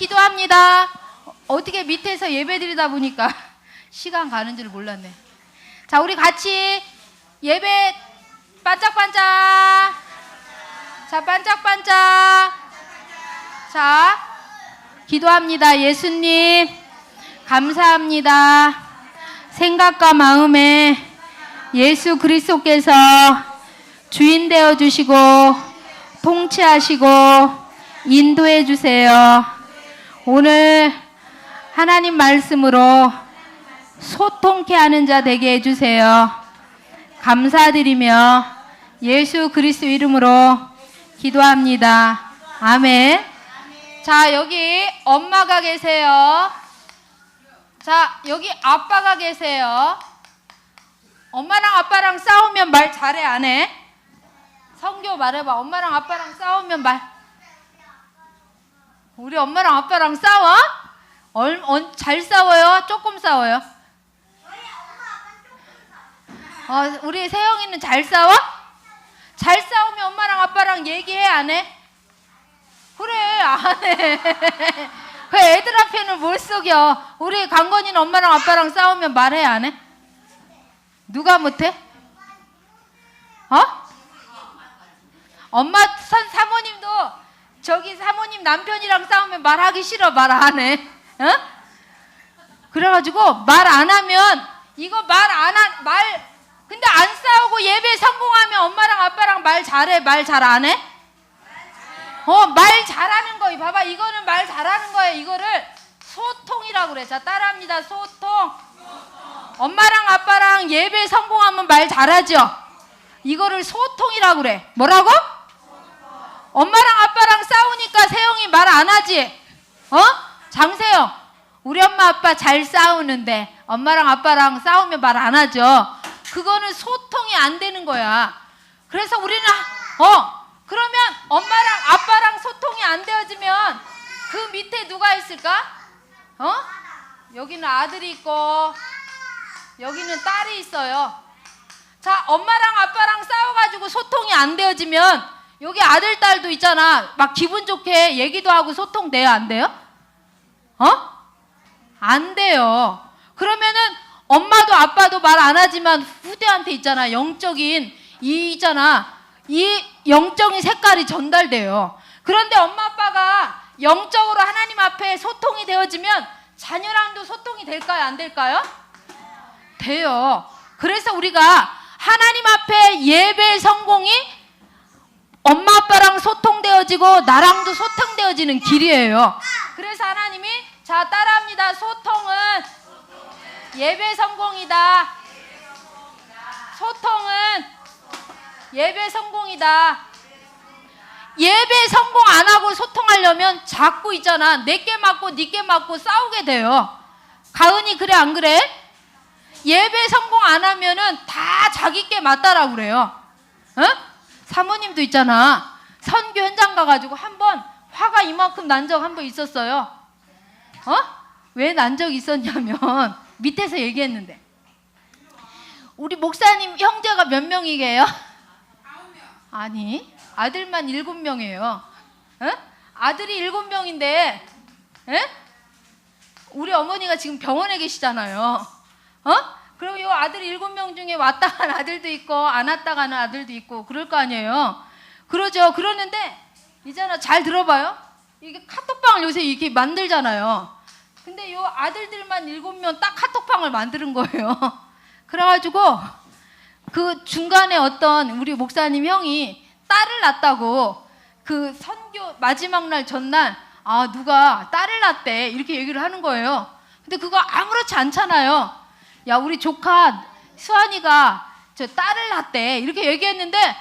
기도합니다. 어, 어떻게 밑에서 예배 드리다 보니까 시간 가는 줄 몰랐네. 자, 우리 같이 예배 반짝반짝. 자, 반짝반짝. 자, 기도합니다. 예수님, 감사합니다. 생각과 마음에 예수 그리스도께서 주인 되어 주시고 통치하시고 인도해 주세요. 오늘 하나님 말씀으로 소통케 하는 자 되게 해 주세요. 감사드리며 예수 그리스도 이름으로 기도합니다. 아멘. 자, 여기 엄마가 계세요. 자, 여기 아빠가 계세요. 엄마랑 아빠랑 싸우면 말 잘해, 안 해? 성교 말해봐. 엄마랑 아빠랑 싸우면 말. 우리 엄마랑 아빠랑 싸워? 얼, 언, 잘 싸워요? 조금 싸워요? 어, 우리 세영이는 잘 싸워? 잘 싸우면 엄마랑 아빠랑 얘기해, 안 해? 그래, 안 해. 그 애들 앞에는 뭘 속여? 우리 강건이는 엄마랑 아빠랑 싸우면 말해, 안 해? 누가 못해? 어? 엄마 선 사모님도 저기 사모님 남편이랑 싸우면 말하기 싫어 말 안 해. 어? 그래가지고 말 안 하면 이거 말 안 한 말 근데 안 싸우고 예배 성공하면 엄마랑 아빠랑 말 잘해 말 잘 안 해? 어 말 잘하는 거 봐봐 이거는 말 잘하는 거예요 이거를 소통이라고 그래 자 따라합니다 소통 엄마랑 아빠랑 예배 성공하면 말 잘하죠 이거를 소통이라고 그래 뭐라고? 엄마랑 아빠랑 싸우니까 세영이 말 안 하지 어? 장세영 우리 엄마 아빠 잘 싸우는데 엄마랑 아빠랑 싸우면 말 안 하죠 그거는 소통이 안 되는 거야 그래서 우리는 어 그러면 엄마랑 아빠랑 소통이 안 되어지면 그 밑에 누가 있을까? 어? 여기는 아들이 있고 여기는 딸이 있어요. 자, 엄마랑 아빠랑 싸워가지고 소통이 안 되어지면 여기 아들, 딸도 있잖아. 막 기분 좋게 얘기도 하고 소통 돼요? 안 돼요? 어? 안 돼요. 그러면은 엄마도 아빠도 말 안 하지만 후대한테 있잖아. 영적인 이 있잖아. 이 영적인 색깔이 전달돼요. 그런데 엄마 아빠가 영적으로 하나님 앞에 소통이 되어지면 자녀랑도 소통이 될까요? 안 될까요? 돼요. 그래서 우리가 하나님 앞에 예배 성공이 엄마 아빠랑 소통되어지고 나랑도 소통되어지는 길이에요. 그래서 하나님이 자 따라합니다. 소통은 예배 성공이다. 소통은 예배 성공이다. 예배 성공 안 하고 소통하려면 자꾸 있잖아. 내게 맞고 니게 맞고 싸우게 돼요. 가은이 그래 안 그래? 예배 성공 안 하면은 다 자기께 맞다라고 그래요. 어? 사모님도 있잖아. 선교 현장 가가지고 한 번 화가 이만큼 난 적 한 번 있었어요. 어? 왜 난 적 있었냐면 밑에서 얘기했는데 우리 목사님 형제가 몇 명이게요? 아니 아들만 일곱 명이에요. 어? 아들이 일곱 명인데, 에? 우리 어머니가 지금 병원에 계시잖아요. 어? 그리고 이 아들 일곱 명 중에 왔다 간 아들도 있고 안 왔다 가는 아들도 있고 그럴 거 아니에요. 그러죠. 그러는데 이제는 잘 들어봐요. 이게 카톡방을 요새 이렇게 만들잖아요. 근데 요 아들들만 일곱 명 딱 카톡방을 만드는 거예요. 그래가지고 그 중간에 어떤 우리 목사님 형이 딸을 낳았다고 그 선교 마지막 날 전날 아 누가 딸을 낳대 이렇게 얘기를 하는 거예요. 근데 그거 아무렇지 않잖아요. 야 우리 조카 수환이가 저 딸을 낳대 이렇게 얘기했는데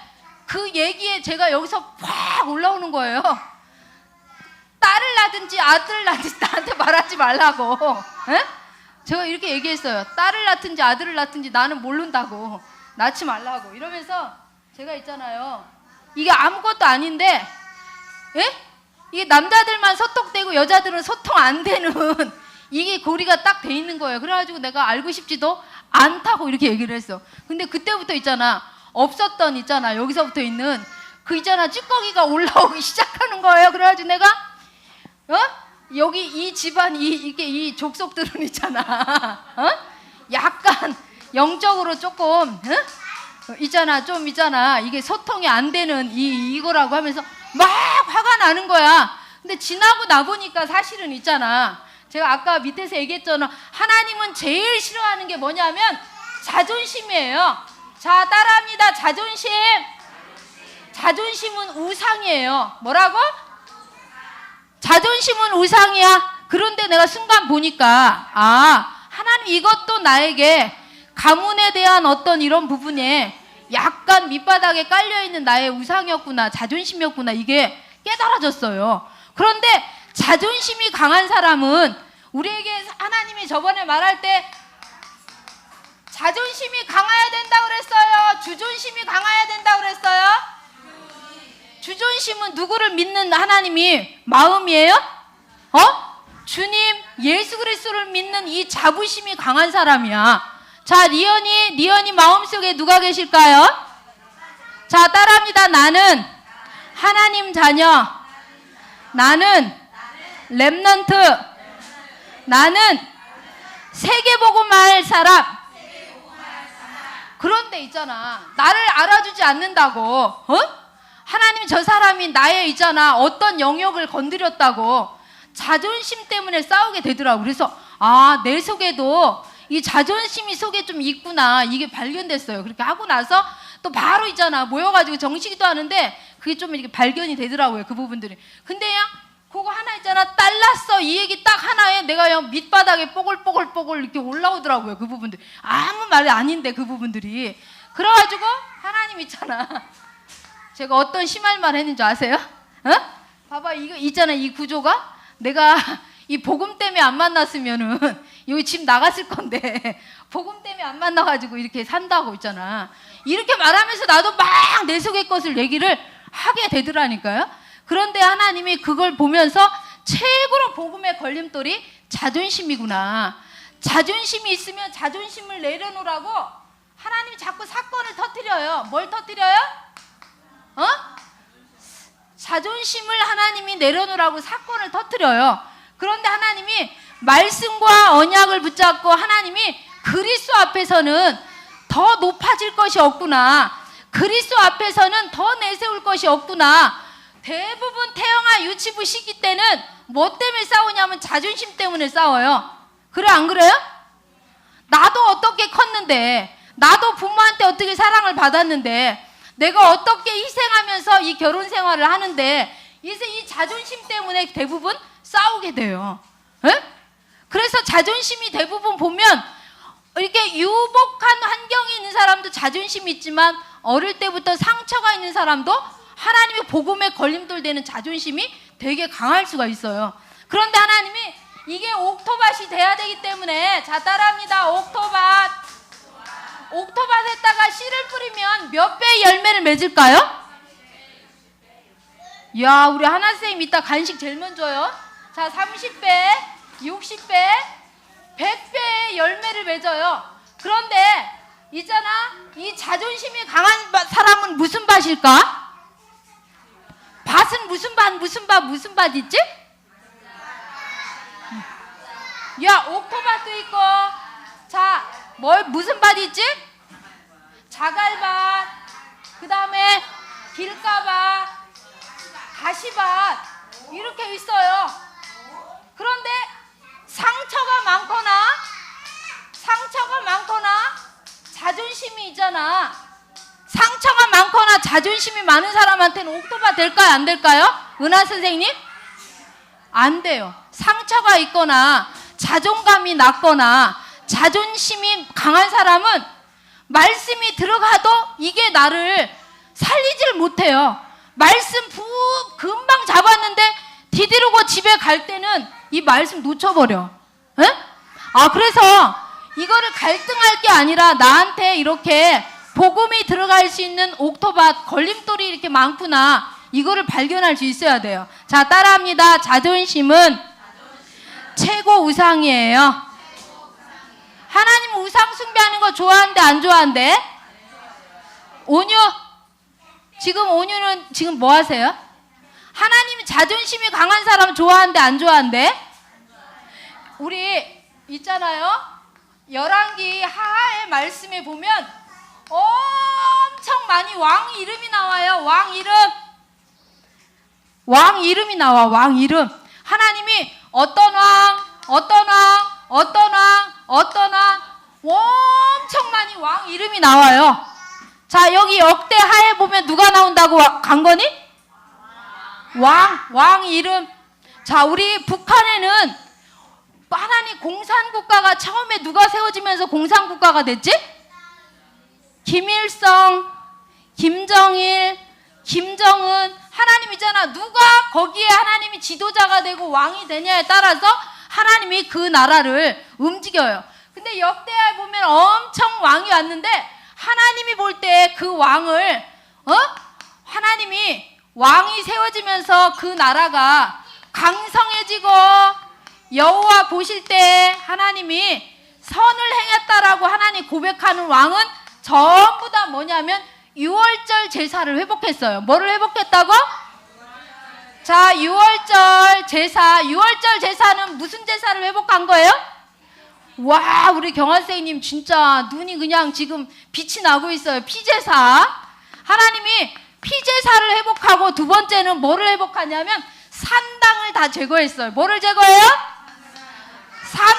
그 얘기에 제가 여기서 확 올라오는 거예요. 딸을 낳든지 아들을 낳든지 나한테 말하지 말라고. 에? 제가 이렇게 얘기했어요. 딸을 낳든지 아들을 낳든지 나는 모른다고. 낳지 말라고. 이러면서 제가 있잖아요. 이게 아무것도 아닌데, 예? 이게 남자들만 소통되고 여자들은 소통 안 되는 이게 고리가 딱 돼 있는 거예요. 그래가지고 내가 알고 싶지도 않다고 이렇게 얘기를 했어. 근데 그때부터 있잖아. 없었던 있잖아. 여기서부터 있는 그 있잖아. 찌꺼기가 올라오기 시작하는 거예요. 그래가지고 내가 어? 여기 이 집안 이 이게 이 족속들은 있잖아. 어? 약간 영적으로 조금 어? 있잖아 좀 있잖아 이게 소통이 안 되는 이 이거라고 하면서 막 화가 나는 거야. 근데 지나고 나 보니까 사실은 있잖아. 제가 아까 밑에서 얘기했잖아. 하나님은 제일 싫어하는 게 뭐냐면 자존심이에요. 자 따라합니다. 자존심. 자존심은 우상이에요. 뭐라고? 자존심은 우상이야. 그런데 내가 순간 보니까 아 하나님 이것도 나에게 가문에 대한 어떤 이런 부분에 약간 밑바닥에 깔려 있는 나의 우상이었구나 자존심이었구나 이게 깨달아졌어요. 그런데 자존심이 강한 사람은 우리에게 하나님이 저번에 말할 때 자존심이 강해야 된다 그랬어요. 주존심이 강해야 된다 그랬어요. 주존심은 누구를 믿는 하나님이 마음이에요? 어? 주님 예수 그리스도를 믿는 이 자부심이 강한 사람이야. 자, 리언이 리언이 마음속에 누가 계실까요? 자, 따라합니다. 나는 하나님 자녀. 나는 렘넌트. 나는 세계복음할 사람. 그런데 있잖아. 나를 알아주지 않는다고. 어? 하나님 저 사람이 나의 있잖아. 어떤 영역을 건드렸다고. 자존심 때문에 싸우게 되더라고. 그래서 아, 내 속에도 이 자존심이 속에 좀 있구나. 이게 발견됐어요. 그렇게 하고 나서 또 바로 있잖아. 모여가지고 정식도 하는데 그게 좀 이렇게 발견이 되더라고요. 그 부분들이. 근데요, 그거 하나 있잖아. 딸랐어. 이 얘기 딱 하나에 내가 밑바닥에 뽀글뽀글뽀글 이렇게 올라오더라고요. 그 부분들. 아무 말이 아닌데 그 부분들이. 그래가지고 하나님 있잖아. 제가 어떤 심할 말 했는지 아세요? 어? 봐봐 이거 있잖아 이 구조가 내가 이 복음 때문에 안 만났으면은 여기 집 나갔을 건데 복음 때문에 안 만나가지고 이렇게 산다고 있잖아 이렇게 말하면서 나도 막 내 속의 것을 얘기를 하게 되더라니까요 그런데 하나님이 그걸 보면서 최고로 복음의 걸림돌이 자존심이구나 자존심이 있으면 자존심을 내려놓으라고 하나님이 자꾸 사건을 터뜨려요 뭘 터뜨려요? 어? 자존심을 하나님이 내려놓으라고 사건을 터뜨려요. 그런데 하나님이 말씀과 언약을 붙잡고 하나님이 그리스도 앞에서는 더 높아질 것이 없구나. 그리스도 앞에서는 더 내세울 것이 없구나. 대부분 태영아 유치부 시기 때는 뭐 때문에 싸우냐면 자존심 때문에 싸워요. 그래 안 그래요? 나도 어떻게 컸는데 나도 부모한테 어떻게 사랑을 받았는데 내가 어떻게 희생하면서 이 결혼 생활을 하는데 이제 이 자존심 때문에 대부분 싸우게 돼요. 에? 그래서 자존심이 대부분 보면 이렇게 유복한 환경이 있는 사람도 자존심이 있지만 어릴 때부터 상처가 있는 사람도 하나님의 복음에 걸림돌 되는 자존심이 되게 강할 수가 있어요. 그런데 하나님이 이게 옥토밭이 돼야 되기 때문에 자 따라합니다. 옥토밭. 옥토밭에다가 씨를 뿌리면 몇 배의 열매를 맺을까요? 야, 우리 하나 쌤 이따 간식 제일 먼저요. 자, 30배, 60배, 100배의 열매를 맺어요. 그런데 있잖아, 이 자존심이 강한 바- 사람은 무슨 밭일까? 밭은 무슨 밭, 무슨 밭, 무슨 밭 있지? 야, 옥토밭도 있고, 자, 뭘 무슨 밭 있지? 자갈밭, 그 다음에 길가밭, 가시밭 이렇게 있어요. 그런데 상처가 많거나 상처가 많거나 자존심이 있잖아. 상처가 많거나 자존심이 많은 사람한테는 옥토밭 될까요? 안 될까요? 은하 선생님? 안 돼요. 상처가 있거나 자존감이 낮거나 자존심이 강한 사람은 말씀이 들어가도 이게 나를 살리질 못해요. 말씀 부 금방 잡았는데 디디르고 집에 갈 때는 이 말씀 놓쳐버려. 에? 아 그래서 이거를 갈등할 게 아니라 나한테 이렇게 복음이 들어갈 수 있는 옥토밭 걸림돌이 이렇게 많구나. 이거를 발견할 수 있어야 돼요. 자 따라합니다. 자존심은 최고 우상이에요. 하나님 우상 숭배하는 거 좋아하는데 안 좋아한대? 온유 지금 온유는 지금 뭐 하세요? 하나님이 자존심이 강한 사람 좋아하는데 안 좋아한대? 우리 있잖아요. 열왕기 하하의 말씀에 보면 엄청 많이 왕 이름이 나와요. 왕 이름. 왕 이름이 나와. 왕 이름. 하나님이 어떤 왕, 어떤 왕, 어떤 왕, 어떤 왕 엄청 많이 왕 이름이 나와요. 자, 여기 역대 하에 보면 누가 나온다고 와- 강건이? 왕, 왕 이름. 자, 우리 북한에는 하나님 공산국가가 처음에 누가 세워지면서 공산국가가 됐지? 김일성, 김정일, 김정은 하나님 있잖아. 누가 거기에 하나님이 지도자가 되고 왕이 되냐에 따라서 하나님이 그 나라를 움직여요. 근데 역대하에 보면 엄청 왕이 왔는데 하나님이 볼 때 그 왕을 어? 하나님이 왕이 세워지면서 그 나라가 강성해지고 여호와 보실 때 하나님이 선을 행했다라고 하나님 고백하는 왕은 전부 다 뭐냐면 유월절 제사를 회복했어요. 뭐를 회복했다고? 자, 유월절 제사. 유월절 제사는 무슨 제사를 회복한 거예요? 와, 우리 경환 선생님 진짜 눈이 그냥 지금 빛이 나고 있어요. 피제사. 하나님이 피제사를 회복하고 두 번째는 뭐를 회복하냐면 산당을 다 제거했어요. 뭐를 제거해요? 산,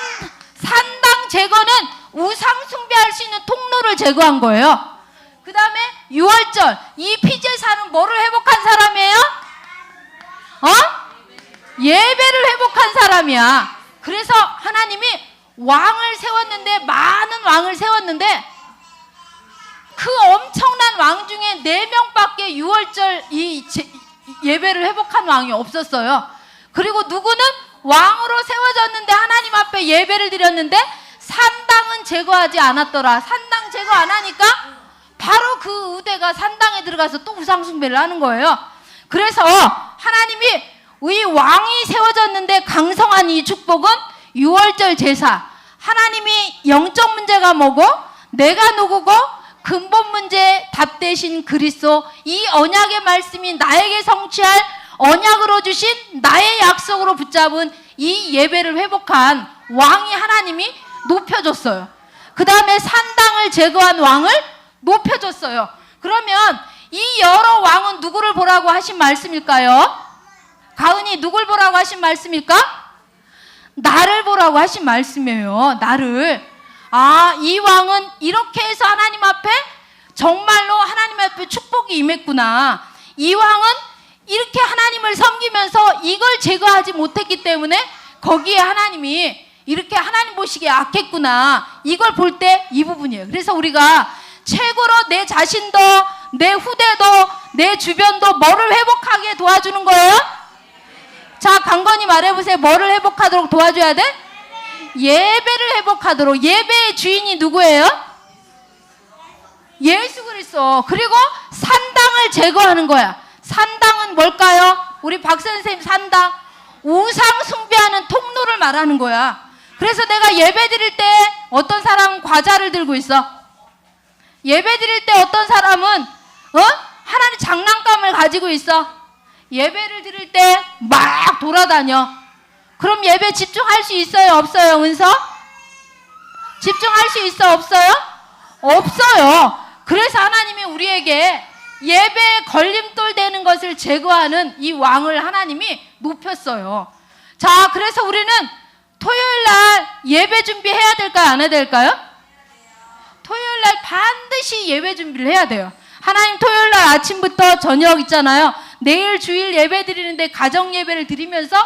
산당 제거는 우상 숭배할 수 있는 통로를 제거한 거예요. 그 다음에 6월절, 이 피제사는 뭐를 회복한 사람이에요? 어? 예배를 회복한 사람이야. 그래서 하나님이 왕을 세웠는데, 많은 왕을 세웠는데, 그 엄청난 왕 중에 네 명밖에 6월절 이 제- 예배를 회복한 왕이 없었어요. 그리고 누구는 왕으로 세워졌는데 하나님 앞에 예배를 드렸는데 산당은 제거하지 않았더라. 산당 제거 안 하니까 바로 그 의대가 산당에 들어가서 또 우상숭배를 하는 거예요. 그래서 하나님이 이 왕이 세워졌는데 강성한 이 축복은 6월절 제사. 하나님이 영적 문제가 뭐고 내가 누구고 근본 문제 답 대신 그리스도 이 언약의 말씀이 나에게 성취할 언약으로 주신 나의 약속으로 붙잡은 이 예배를 회복한 왕이 하나님이 높여줬어요. 그 다음에 산당을 제거한 왕을 높여줬어요. 그러면 이 여러 왕은 누구를 보라고 하신 말씀일까요? 가은이 누굴 보라고 하신 말씀일까? 나를 보라고 하신 말씀이에요. 나를. 아, 이 왕은 이렇게 해서 하나님 앞에 정말로 하나님 앞에 축복이 임했구나. 이 왕은 이렇게 하나님을 섬기면서 이걸 제거하지 못했기 때문에 거기에 하나님이 이렇게 하나님 보시기에 악했구나. 이걸 볼 때 이 부분이에요. 그래서 우리가 최고로 내 자신도, 내 후대도, 내 주변도 뭐를 회복하게 도와주는 거예요? 자, 강건이 말해보세요. 뭐를 회복하도록 도와줘야 돼? 예배를 회복하도록. 예배의 주인이 누구예요? 예수 그리스도. 그리고 산당을 제거하는 거야. 산당은 뭘까요? 우리 박 선생님 산당. 우상 숭배하는 통로를 말하는 거야. 그래서 내가 예배 드릴 때 어떤 사람은 과자를 들고 있어. 예배 드릴 때 어떤 사람은 어? 하나님 장난감을 가지고 있어. 예배를 드릴 때 막 돌아다녀. 그럼 예배 집중할 수 있어요, 없어요, 은서? 집중할 수 있어, 없어요? 없어요. 그래서 하나님이 우리에게 예배에 걸림돌 되는 것을 제거하는 이 왕을 하나님이 높였어요. 자, 그래서 우리는 토요일 날 예배 준비해야 될까요? 안 해야 될까요? 토요일 날 반드시 예배 준비를 해야 돼요. 하나님 토요일 날 아침부터 저녁 있잖아요. 내일 주일 예배 드리는데 가정 예배를 드리면서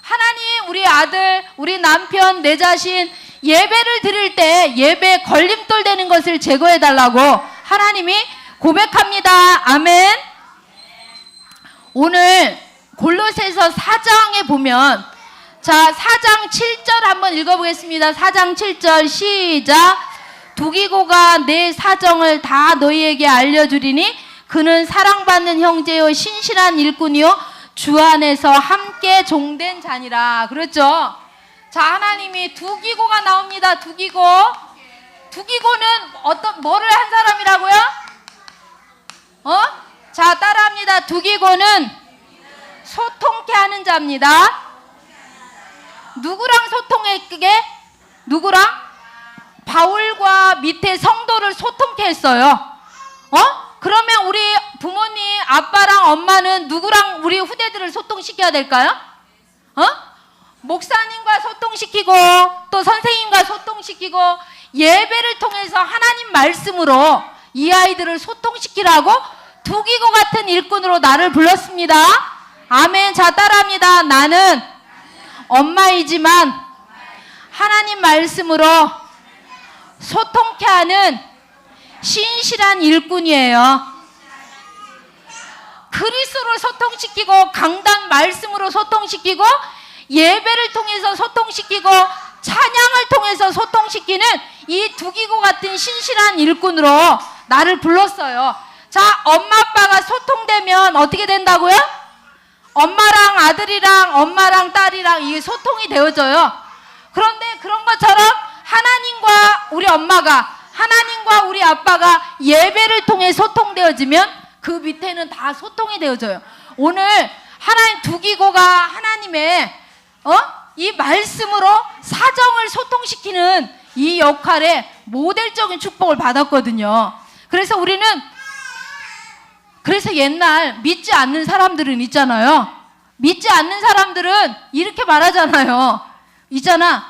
하나님 우리 아들, 우리 남편, 내 자신 예배를 드릴 때 예배 걸림돌 되는 것을 제거해 달라고 하나님이 고백합니다. 아멘. 오늘 골로새서 4장에 보면 자, 4장 7절 한번 읽어 보겠습니다. 4장 7절 시작. 두기고가 내 사정을 다 너희에게 알려주리니 그는 사랑받는 형제요 신실한 일꾼이요 주 안에서 함께 종된 자니라. 그렇죠? 자, 하나님이 두기고가 나옵니다. 두기고. 두기고는 어떤 뭐를 한 사람이라고요? 어? 자, 따라합니다. 두기고는 소통케 하는 자입니다. 누구랑 소통했게? 누구랑? 바울과 밑에 성도를 소통케 했어요. 어? 그러면 우리 부모님, 아빠랑 엄마는 누구랑 우리 후대들을 소통시켜야 될까요? 어? 목사님과 소통시키고 또 선생님과 소통시키고 예배를 통해서 하나님 말씀으로 이 아이들을 소통시키라고 두기고 같은 일꾼으로 나를 불렀습니다. 아멘. 자 따라합니다. 나는 엄마이지만 하나님 말씀으로 소통케 하는 신실한 일꾼이에요. 그리스도를 소통시키고 강단 말씀으로 소통시키고 예배를 통해서 소통시키고 찬양을 통해서 소통시키는 이 두기고 같은 신실한 일꾼으로 나를 불렀어요. 자, 엄마 아빠가 소통되면 어떻게 된다고요? 엄마랑 아들이랑 엄마랑 딸이랑 이게 소통이 되어져요. 그런데 그런 것처럼 하나님과 우리 엄마가 하나님과 우리 아빠가 예배를 통해 소통되어지면 그 밑에는 다 소통이 되어져요. 오늘 하나님 두기고가 하나님의 어? 이 말씀으로 사정을 소통시키는 이 역할에 모델적인 축복을 받았거든요. 그래서 우리는 그래서 옛날 믿지 않는 사람들은 있잖아요. 믿지 않는 사람들은 이렇게 말하잖아요. 있잖아.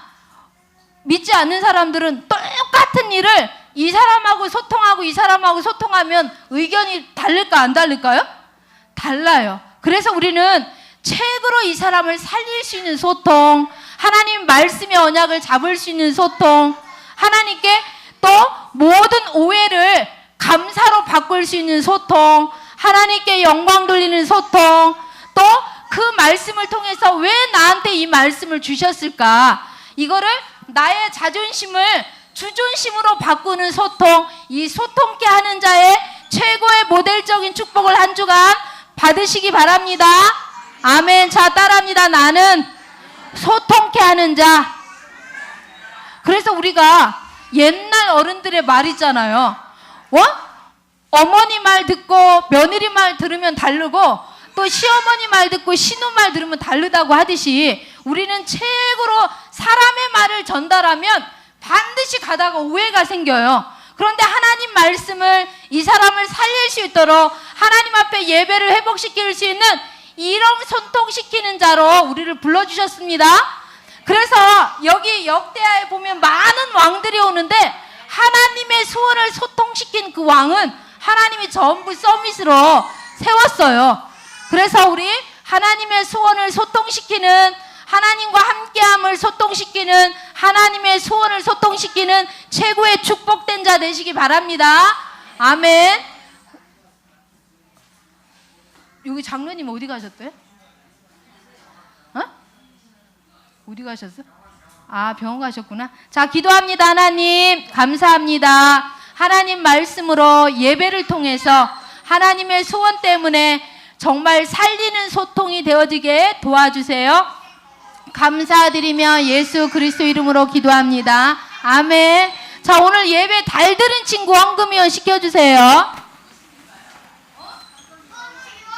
믿지 않는 사람들은 똑같은 일을 이 사람하고 소통하고 이 사람하고 소통하면 의견이 다를까 안 다를까요? 달라요. 그래서 우리는 책으로 이 사람을 살릴 수 있는 소통, 하나님 말씀의 언약을 잡을 수 있는 소통, 하나님께 또 모든 오해를 감사로 바꿀 수 있는 소통, 하나님께 영광 돌리는 소통, 또 그 말씀을 통해서 왜 나한테 이 말씀을 주셨을까? 이거를 나의 자존심을 주존심으로 바꾸는 소통, 이 소통케 하는 자의 최고의 모델적인 축복을 한 주간 받으시기 바랍니다. 아멘. 자, 따라합니다. 나는 소통케 하는 자. 그래서 우리가 옛날 어른들의 말 있잖아요. 어? 어머니 말 듣고 며느리 말 들으면 다르고 또 시어머니 말 듣고 신우 말 들으면 다르다고 하듯이 우리는 책으로 사람의 말을 전달하면 반드시 가다가 오해가 생겨요. 그런데 하나님 말씀을 이 사람을 살릴 수 있도록 하나님 앞에 예배를 회복시킬 수 있는 이런 소통시키는 자로 우리를 불러주셨습니다. 그래서 여기 역대하에 보면 많은 왕들이 오는데 하나님의 소원을 소통시킨 그 왕은 하나님이 전부 서밋으로 세웠어요. 그래서 우리 하나님의 소원을 소통시키는 하나님과 함께함을 소통시키는 하나님의 소원을 소통시키는 최고의 축복된 자 되시기 바랍니다. 아멘. 여기 장로님 어디 가셨대요? 어? 어디 가셨어? 아, 병원 가셨구나. 자, 기도합니다. 하나님, 감사합니다. 하나님 말씀으로 예배를 통해서 하나님의 소원 때문에 정말 살리는 소통이 되어지게 도와주세요. 감사드리며 예수 그리스도 이름으로 기도합니다. 아멘. 자, 오늘 예배 달 들은 친구 황금위원 시켜주세요.